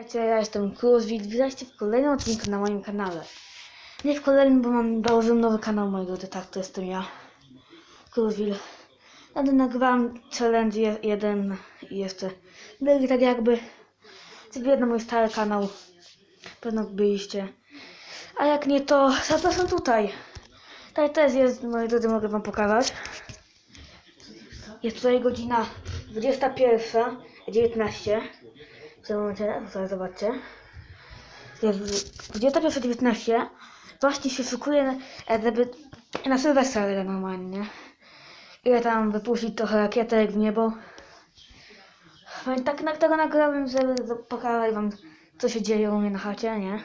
Witajcie, ja jestem Cruzwit, witajcie w kolejnym odcinku na moim kanale. Nie w kolejnym, bo mam założyłem nowy kanał mojego, to tak, to jestem ja, Cruzwil. Będę nagrywałem challenge je- jeden i jeszcze drugi, tak jakby. Na mój stary kanał, pewno byliście. A jak nie, to zapraszam tutaj. Tutaj też jest, moi drodzy, mogę wam pokazać. Jest tutaj godzina 21.19. Tym momencie, sobie zobaczcie. Jest 21.19. Właśnie się szykuje, e, żeby na Sylwestra normalnie. Ile tam wypuścić trochę rakietek w niebo. Tak na tego nagrałem, żeby pokazać wam, co się dzieje u mnie na chacie, nie?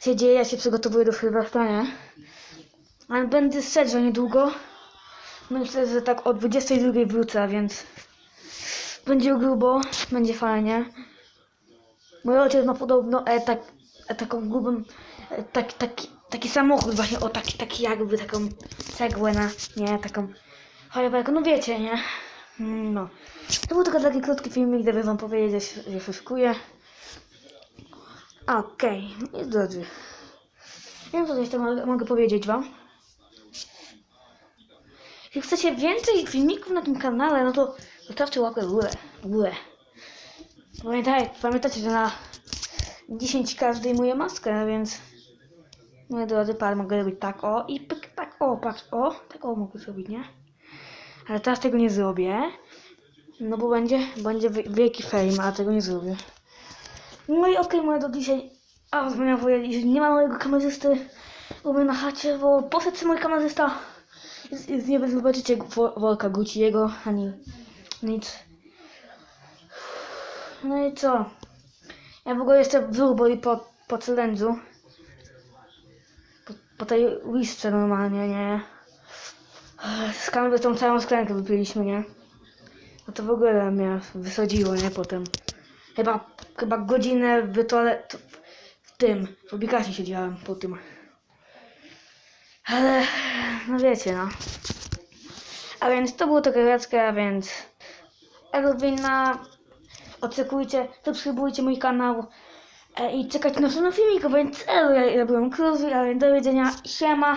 się dzieje, ja się przygotowuję do Sylwestra, nie? Ale będę strzec, że niedługo. Myślę, że tak o 22 wrócę, więc będzie grubo, będzie fajnie. Mój ojciec ma podobno e, tak, e, taką grubą, e, tak, taki, taki samochód właśnie, o taki, taki jakby taką cegłę na, nie, taką fajerwerkę, no wiecie, nie? No. To był tylko taki krótki filmik, żeby wam powiedzieć, że się szykuje. Okej, okay. drodzy. Nie wiem, co jeszcze mogę, mogę powiedzieć wam. Jeśli chcecie więcej filmików na tym kanale, no to zostawcie łapkę w górę. W górę. Pamiętaj, pamiętajcie, że na 10 każdy zdejmuje maskę, więc moi drodzy, par mogę robić tak o i pyk, tak o, patrz, o, tak o mogę zrobić, nie? Ale teraz tego nie zrobię, no bo będzie, będzie wi- wielki fame, a tego nie zrobię. No i okej, moje do dzisiaj, a powiedzieć, że nie ma mojego kamerzysty u mnie na chacie, bo poszedł sobie mój kamerzysta, z, z nie zobaczycie wo- worka Gucci'ego, ani nic. No i co? Ja w ogóle brzuch boli po, po challenge'u. Po, po tej łisce normalnie, nie? Z kamery tą całą szklankę wypiliśmy, nie? No to w ogóle mnie wysadziło, nie? Potem. Chyba, chyba godzinę w toalet... w tym, w ubikacji siedziałem po tym. Ale, no wiecie, no. A więc to było to kawecka, a więc... Elwina, oczekujcie, subskrybujcie mój kanał e, i czekajcie na następny filmik, więc elo, ja, ja byłem Cruzy, a więc do widzenia, siema.